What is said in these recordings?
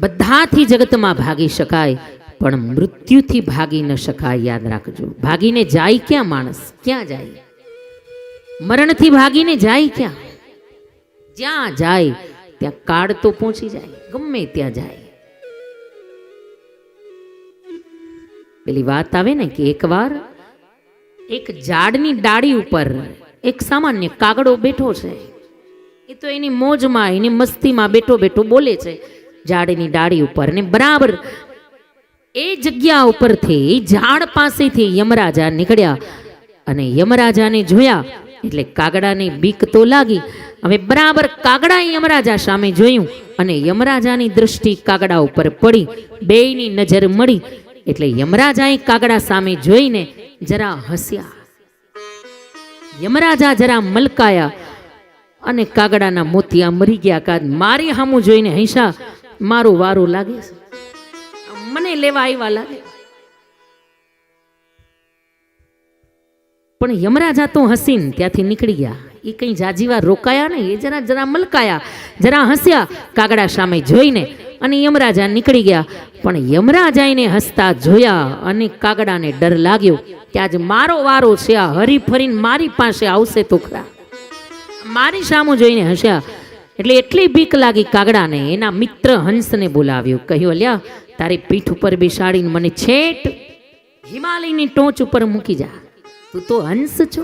બધાથી જગતમાં ભાગી શકાય, પણ મૃત્યુથી ભાગી ન શકાય, યાદ રાખજો. ભાગીને જાય ક્યાં માણસ? ક્યાં જાય? મરણથી ભાગીને જાય ક્યાં? જ્યાં જાય, ત્યાં કાળ તો પહોંચી જાય, ગમે ત્યાં જાય. પેલી વાત આવે ને કે એકવાર એક ઝાડની ડાળી ઉપર એક સામાન્ય કાગડો બેઠો છે. એ તો એની મોજમાં, એની મસ્તીમાં બેઠો બેઠો બોલે છે. ઝાડની ડાળી ઉપર અને બરાબર એ જગ્યા ઉપરથી ઝાડ પાસેથી યમરાજા નીકળ્યા અને યમરાજાને જોયા, એટલે કાગડાને બીક તો લાગી. હવે બરાબર કાગડા યમરાજા સામે જોયું અને યમરાજાની દ્રષ્ટિ કાગડા ઉપર પડી, બેયની નજર મળી, એટલે યમરાજાએ કાગડા સામે જોઈને જરા હસ્યા. યમરાજા જરા મલકાયા અને કાગડાના મોતિયા મરી ગયા કાદ મારી હામું જોઈને હૈસા મારું વારું લાગે છે. મને લેવા આવ્યા લાગે. પણ યમરાજા તો હસીન ત્યાંથી નીકળી ગયા. એ કંઈ જાજીવા રોકાયા નહીં. એ જરા જરા મલકાયા. જરા હસ્યા કાગડા સામે જોઈને અને યમરાજા નીકળી ગયા. પણ યમરાજાઈને હસતા જોયા અને કાગડાને ડર લાગ્યો. કે આજ મારો વારો છે. આ હરી ફરીને મારી પાસે આવશે તો ખરા. મારી સામું જોઈને હસ્યા. એટલે એટલી બીક લાગી કાગડાને, એના મિત્ર હંસને બોલાવ્યો. કહ્યું, અલ્યા, તારી પીઠ ઉપર બેસાડીને મને છેટ હિમાલયની ટોચ ઉપર મૂકી જા. તું તો હંસ છો.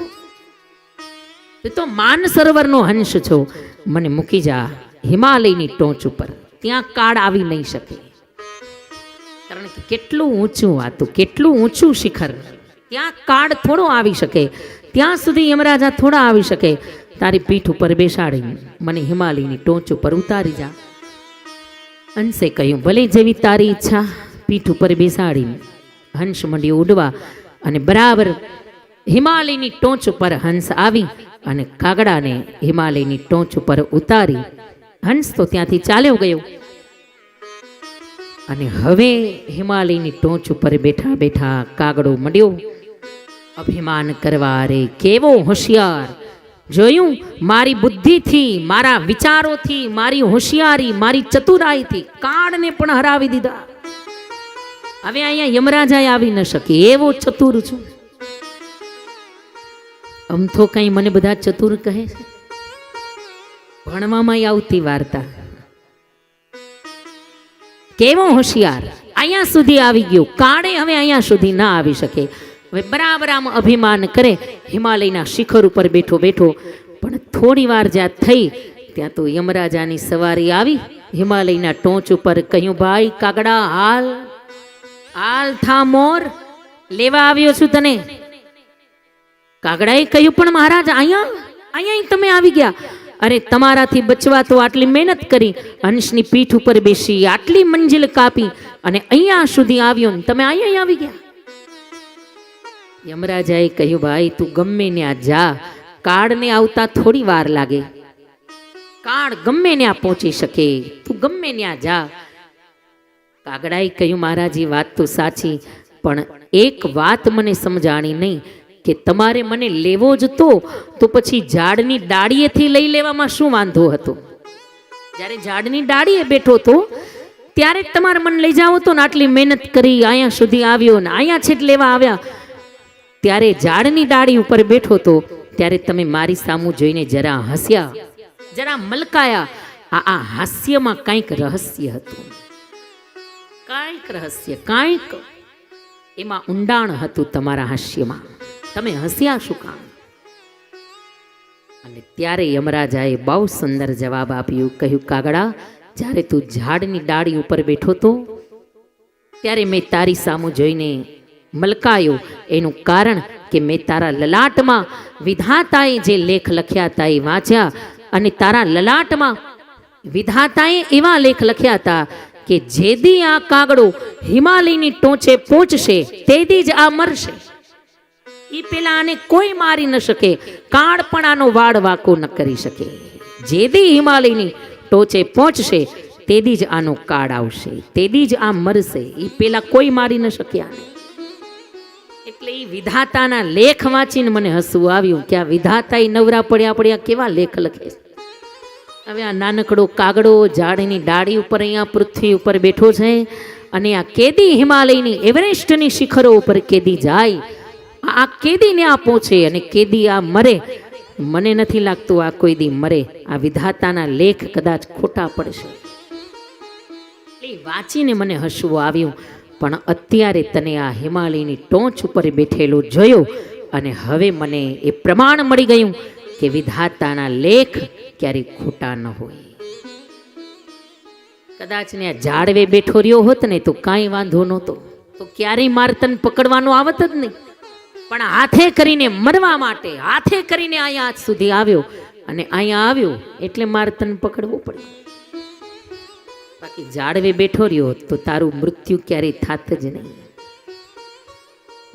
તું તો માન સરોવરનો હંસ છો. મને મૂકી જા હિમાલયની ટોચ ઉપર. ત્યાં કાળ આવી નહીં શકે. કારણ કે કેટલું ઊંચું આ તું કેટલું ઊંચું શિખર. ત્યાં કાળ થોડો આવી શકે. ત્યાં સુધી યમરાજા થોડા આવી શકે. તારી પીઠ ઉપર બેસાડી મને હિમાલયની ટોચ ઉપર ઉતારી જા. હંસે કહ્યું, ભલે જેવી તારી ઈચ્છા. પીઠ ઉપર બેસાડી હંસ મંડ્યો ઉડવા અને બરાબર હિમાલયની ટોચ ઉપર હંસ આવી અને કાગડાને હિમાલયની ટોચ ઉપર ઉતારી. હંસ તો ત્યાંથી ચાલ્યો ગયો. અને હવે હિમાલયની ટોચ ઉપર બેઠા બેઠા કાગડો મંડ્યો. અભિમાન કરવા રે કેવો હોશિયાર. જોયું? મારી બુદ્ધિથી, મારા વિચારોથી, મારી હોશિયારી, મારી ચતુરાઈથી કાળને પણ હરાવી દીધા. હવે અહીંયા યમરાજાએ આવી ન શકે. એવો ચતુર છું. આમ તો કઈ મને બધા ચતુર કહે છે. ભણવામાં આવતી વાર્તા. કેવો હોશિયાર? અહીંયા સુધી આવી ગયો. કાળે હવે અહીંયા સુધી ના આવી શકે. હવે બરાબર આમ અભિમાન કરે, હિમાલયના શિખર ઉપર બેઠો બેઠો, પણ થોડી વાર જ્યાં થઈ, ત્યાં તો યમરાજાની સવારી આવી, હિમાલયના ટોચ ઉપર કહ્યું, ભાઈ, કાગડા હાલ હાલ થા મોર, લેવા આવ્યો છું તને. કાગડાએ કહ્યું, પણ મહારાજ, અહીંયા અહીંયા તમે આવી ગયા. અરે, તમારાથી બચવા તો આટલી મહેનત કરી, હંસની પીઠ ઉપર બેસી આટલી મંજિલ કાપી અને અહીંયા સુધી આવ્યો ને તમે અહીંયા આવી ગયા. યમરાજાએ કહ્યું, ભાઈ, તું ગમે ને આ જા. કાળને આવતા થોડી વાર લાગે. કાળ ગમે આ પહોંચી શકે. તું ગમે આ જા. કાગડાએ કહ્યું, મહારાજી વાત તો સાચી, પણ એક વાત મને સમજાણી નહીં, કે તમારે મને લેવો જ તો તો પછી ઝાડની ડાળીએથી લઈ લેવામાં શું વાંધો હતો? જ્યારે ઝાડની ડાળીએ બેઠો તો ત્યારે તમારે મને લઈ જાઓ તો ને આટલી મહેનત કરી, અહીંયા સુધી આવ્યો ને અહીંયા છેટ લેવા આવ્યા. ત્યારે ઝાડની ડાળી ઉપર બેઠો તો ત્યારે તમે મારી સામું જોઈને જરા હસ્યા. જરા મલકાયા. આ હાસ્યમાં કાંઈક રહસ્ય હતું. કાંઈક રહસ્ય, કાંઈક. એમાં ઊંડાણ હતું તમારા હાસ્યમાં. તમે હસ્યા શું કામ? અને ત્યારે યમરાજાએ બહુ સુંદર જવાબ આપ્યું, કહ્યું, કાગડા, જ્યારે તું ઝાડની ડાળી ઉપર બેઠો તો, ત્યારે મેં તારી સામું જોઈને મલકાયો. એનું કારણ કે મેં તારા લલાટમાં વિધાતાએ જે લેખ લખ્યા હતા એ વાંચ્યા અને તારા લલાટમાં વિધાતાએ એવા લેખ લખ્યા હતા કે જેદી આ કાગડો હિમાલયની ટોચે પહોંચશે, તેદી જ આ મરશે. એ પેલા આને કોઈ મારી ન શકે કાળ પણ આનો વાળ વાકો ન કરી શકે. જેદી હિમાલયની ટોચે પહોંચશે, તેદી જ આનો કાળ આવશે, તેદી જ આ મરશે. એ પેલા કોઈ મારી ન શક્યા આને. એટલે એ વિધાતાના લેખ વાંચીને મને હસવું આવ્યું કે આ વિધાતા એ નવરા પડ્યા પડ્યા કેવા લેખ લખે હવે આ નાનકડો કાગડો ઝાડની ડાળી ઉપર અહીંયા પૃથ્વી ઉપર બેઠો છે અને આ કેદી હિમાલયની એવરેસ્ટની શિખરો ઉપર કેદી જાય. આ કેદીને આ પહોંચે અને કેદી આ મરે. મને નથી લાગતું આ કોઈ દી મરે. આ વિધાતાના લેખ કદાચ ખોટા પડશે. વાંચીને મને હસવું આવ્યું. પણ અત્યારે તને આ હિમાલયની ટોચ ઉપર બેઠેલો જોયો અને હવે મને એ પ્રમાણ મળી ગયું કે વિધાતાના લેખ ક્યારેય ખોટા ન હોય. કદાચ ને આ જાળવે બેઠો રહ્યો હોત ને તો કાંઈ વાંધો નહોતો. તો ક્યારેય મારતન પકડવાનો આવત જ નહીં. પણ હાથે કરીને મરવા માટે, હાથે કરીને અહીંયા આજ સુધી આવ્યો અને અહીંયા આવ્યો એટલે મારતન પકડવું પડ્યું. ઝાડવે બેઠો રહ્યો તો તારું મૃત્યુ ક્યારેય થાત જ નહીં.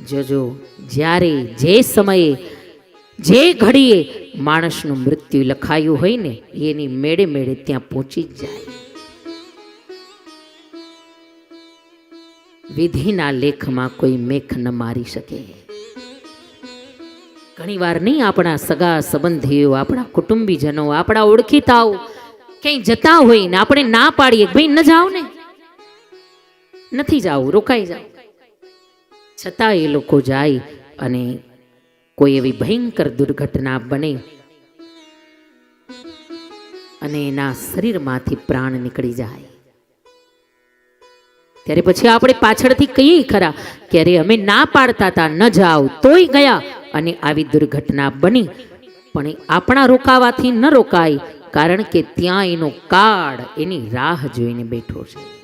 જોજો, જ્યારે જે સમયે, જે ઘડીએ માણસનું મૃત્યુ લખાયું હોય ને, એની મેળે મેળે ત્યાં પહોંચી જ જાય. વિધિના લેખમાં કોઈ મેખ ન મારી શકે. ઘણીવાર નહીં આપણા સગા સંબંધીઓ, આપણા કુટુંબીજનો, આપણા ઓળખીતાઓ ક્યાંય જતા હોય ને આપણે ના પાડીએ ભાઈ ન જાઓ ને. નથી જાવું, રોકાઈ જાઓ. છતાં એ લોકો જાય અને કોઈ એવી ભયંકર દુર્ઘટના બને અને એના શરીરમાંથી પ્રાણ નીકળી જાય. ત્યારે પછી આપણે પાછળથી કહીએ ખરા કે અરે અમે ના પાડતા હતા ન જાઓ, તોય ગયા. અને આવી દુર્ઘટના બની. પણ આપણા રોકાવાથી ન રોકાય કારણ કે ત્યાં એનો કાળ એની રાહ જોઈને બેઠો છે.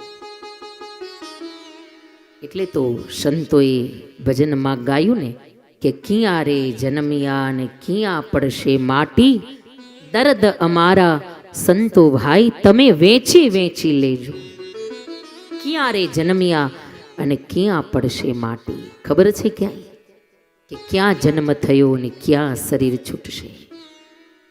એટલે તો સંતોએ ભજનમાં ગાયું ને કે ક્યાં રે જન્મિયા ને ક્યાં પડશે માટી? દર્દ અમારા સંતો ભાઈ, તમે વેચી વેચી લેજો. ક્યાં રે જન્મ્યા અને ક્યાં પડશે માટી? ખબર છે ક્યાંય? કે ક્યાં જન્મ થયો અને ક્યાં શરીર છૂટશે?